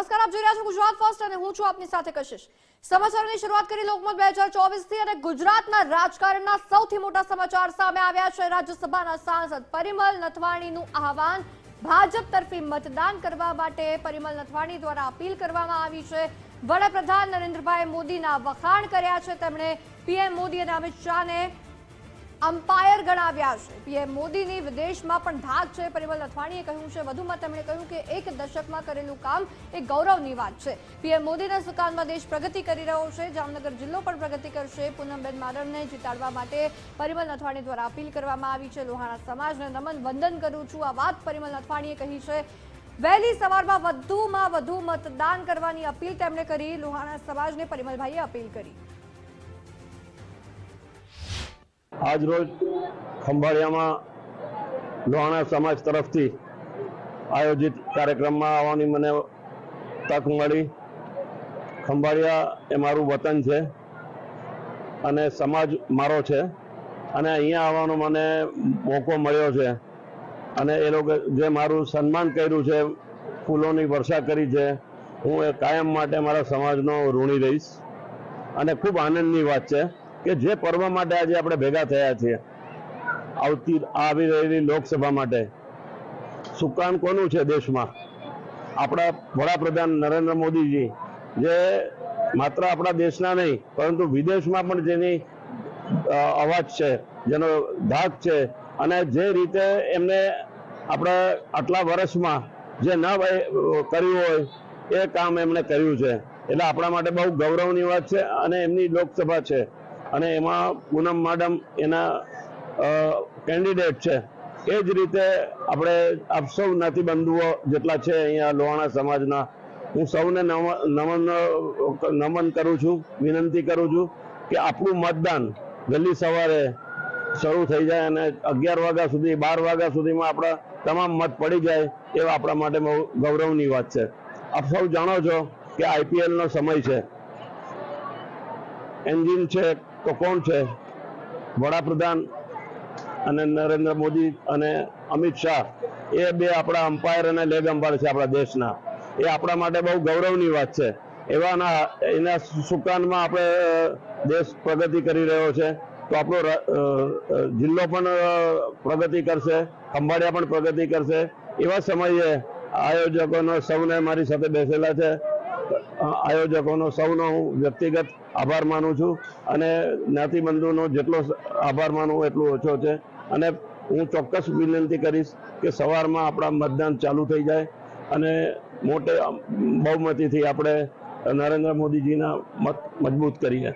નમસ્કાર, આપ જોઈ રહ્યા છો ગુજરાત ફર્સ્ટ અને હું છું આપની સાથે કશિશ. સમાચારોની શરૂઆત કરી લોકમત બે હજાર ચોવીસથી અને ગુજરાતના રાજકારણના સૌથી મોટા સમાચાર સામે આવ્યા છે. રાજ્યસભાના સાંસદ પરિમલ નથવાણીનું આહવાન, ભાજપ તરફી મતદાન કરવા માટે પરિમલ નથવાણી દ્વારા અપીલ કરવામાં આવી છે. વડાપ્રધાન નરેન્દ્રભાઈ મોદીના વખાણ કર્યા છે. તેમણે પીએમ મોદી અને અમિત શાહને અમ્પાયર ગણાવ્યા છે. પીએમ મોદીની વિદેશમાં પણ ધાક છે. પરિમલ અથવાણીએ કહ્યું છે, વધુમાં તેમણે કહ્યું કે એક દશકમાં કરેલું કામ એ ગૌરવની વાત છે. પીએમ મોદીના સુકાનમાં દેશ પ્રગતિ કરી રહ્યો છે. જામનગર જિલ્લો પણ પ્રગતિ કરશે. પૂનમબેન માડમને જીતાડવા માટે પરિમલ નથવાણી દ્વારા અપીલ કરવામાં આવી છે. લોહાણા સમાજને નમન વંદન કરું છું. આ વાત પરિમલ નથવાણીએ કહી છે. વહેલી સવારમાં વધુમાં વધુ મતદાન કરવાની અપીલ તેમણે કરી. લોહાણા સમાજને પરિમલભાઈએ અપીલ કરી. આજ રોજ ખંભાળિયામાં લોહાણા સમાજ તરફથી આયોજિત કાર્યક્રમમાં આવવાની મને તક મળી. ખંભાળિયા એ મારું વતન છે અને સમાજ મારો છે અને અહીંયા આવવાનો મને મોકો મળ્યો છે અને એ લોકો જે મારું સન્માન કર્યું છે, ફૂલોની વર્ષા કરી છે, હું એ કાયમ માટે મારા સમાજનો ઋણી રહીશ. અને ખૂબ આનંદની વાત છે. કે જે પર્વ માટે આજે આપણે ભેગા થયા છીએ, આવતી, આવી રહેલી લોકસભા માટે, સુકાન કોનું છે દેશમાં? આપણા વડાપ્રધાન નરેન્દ્ર મોદીજી, જે માત્ર આપણા દેશના નહીં, પરંતુ વિદેશમાં પણ જેની અવાજ છે, જેનો ધાક છે, અને જે રીતે એમને આપણે આટલા વર્ષમાં જે ન કર્યું હોય, એ કામ એમણે કર્યું છે. એટલે આપણા માટે બહુ ગૌરવની વાત છે અને એમની લોકસભા છે. અને એમાં પૂનમ માડમ એના કેન્ડિડેટ છે. એ જ રીતે આપણે આપ સૌ જ્ઞાતિબંધુઓ જેટલા છે અહીંયા લોહાણા સમાજના, હું સૌને નમ- નમન નમન કરું છું, વિનંતી કરું છું કે આપણું મતદાન વહેલી સવારે શરૂ થઈ જાય અને અગિયાર વાગ્યા સુધી, બાર વાગ્યા સુધીમાં આપણા તમામ મત પડી જાય એ આપણા માટે બહુ ગૌરવની વાત છે. આપ સૌ જાણો છો કે આઈપીએલ નો સમય છે. એન્જિન છે તો કોણ છે? વડાપ્રધાન અને નરેન્દ્ર મોદી અને અમિત શાહ, એ બે આપણા અમ્પાયર અને લેગ અમ્પાયર છે આપણા દેશના. એ આપણા માટે બહુ ગૌરવની વાત છે. એવાના, એના સુકાનમાં આપણે દેશ પ્રગતિ કરી રહ્યો છે. તો આપણો જિલ્લો પણ પ્રગતિ કરશે, ખંભાળિયા પણ પ્રગતિ કરશે. એવા સમયે આયોજકોનો સૌને મારી સાથે બેસેલા છે. આયોજકોનો સૌનો હું વ્યક્તિગત આભાર માનું છું અને જ્ઞાતિબંધુનો જેટલો આભાર માનું એટલું ઓછો છે. અને હું ચોક્કસ વિનંતી કરીશ કે સવારમાં આપણા મતદાન ચાલુ થઈ જાય અને મોટે બહુમતીથી આપણે નરેન્દ્ર મોદીજીના મત મજબૂત કરીએ.